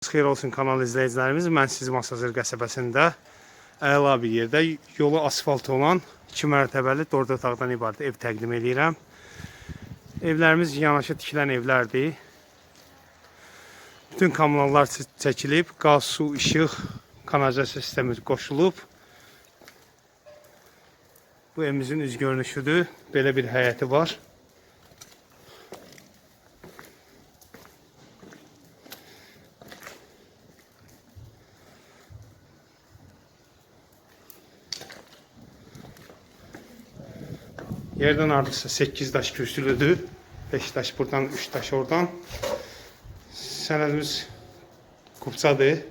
Xeyir olsun kanal izləyicilərimiz. Mən sizi Masazır qəsəbəsində əla bir yerdə yolu asfalt olan 2 mərtəbəli 4 otaqdan ibarət ev təqdim edirəm. Evlərimiz yanaşı tikilən evlərdir. Bütün kommunallar çə- çəkilib, qaz, su, işıq, kanalizasiya sistemi qoşulub. Bu evimizin üz görünüşüdür. Belə bir həyəti var. Yerdən artıqsa 8 daş kürsülüdür. 5 daş buradan, 3 daş oradan. Sənədimiz qubçadır.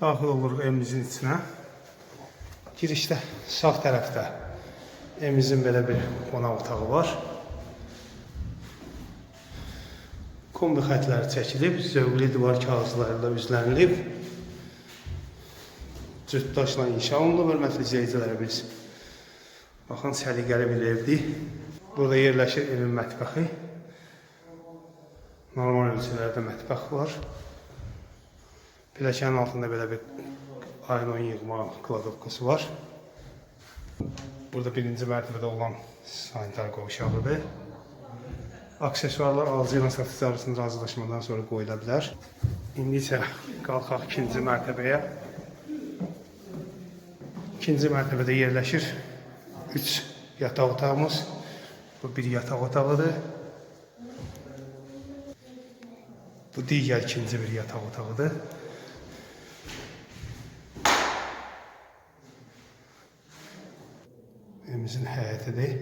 Daxil oluruq evimizin içinə. Girişdə sağ tərəfdə evimizin belə bir qonaq otağı var. Kombi xətləri çəkilib, zövqlü divar kağızlarıyla üzlənilib. Cütdaşla inşa olunub, hörmətli izləyicilərimiz. Baxın, səliqəli bir evdir. Burada yerləşir evin mətbəxi. Normal ölçülərdə mətbəx var. Pilləkənin altında belə bir ayron yığma kladovkası var. Burada birinci mərtəbədə olan sanitar qovşağıdır. Aksesuarlar alıcı ilə satıcı arasında razılaşmadan sonra qoyula bilər. İndi isə qalxaq ikinci mərtəbəyə. İkinci mərtəbədə yerləşir 3 yataq otağımız. Bu bir yataq otağıdır. Bu digər ikinci bir yataq otağıdır. Evimizin həyətidir.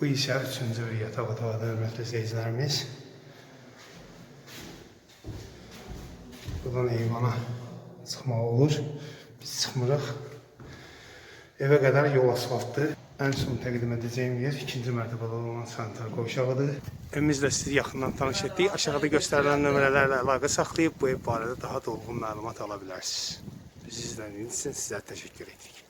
Bu isə üçüncü bir yataq otağıdır, hörmətli izləyicilərimiz. Buradan eyvana çıxmaq olur. Biz çıxmırıq. Evə qədər yol asfaltdır. Ən son təqdim edəcəyim yer ikinci mərtəbədə olan sanitar qovşağıdır. Evimizlə sizi yaxından tanış etdik. Aşağıda göstərilən nömrələrlə əlaqə saxlayıb bu ev barədə daha dolğun məlumat ala bilərsiniz. Bizi izlədiyiniz üçün sizə təşəkkür edirik.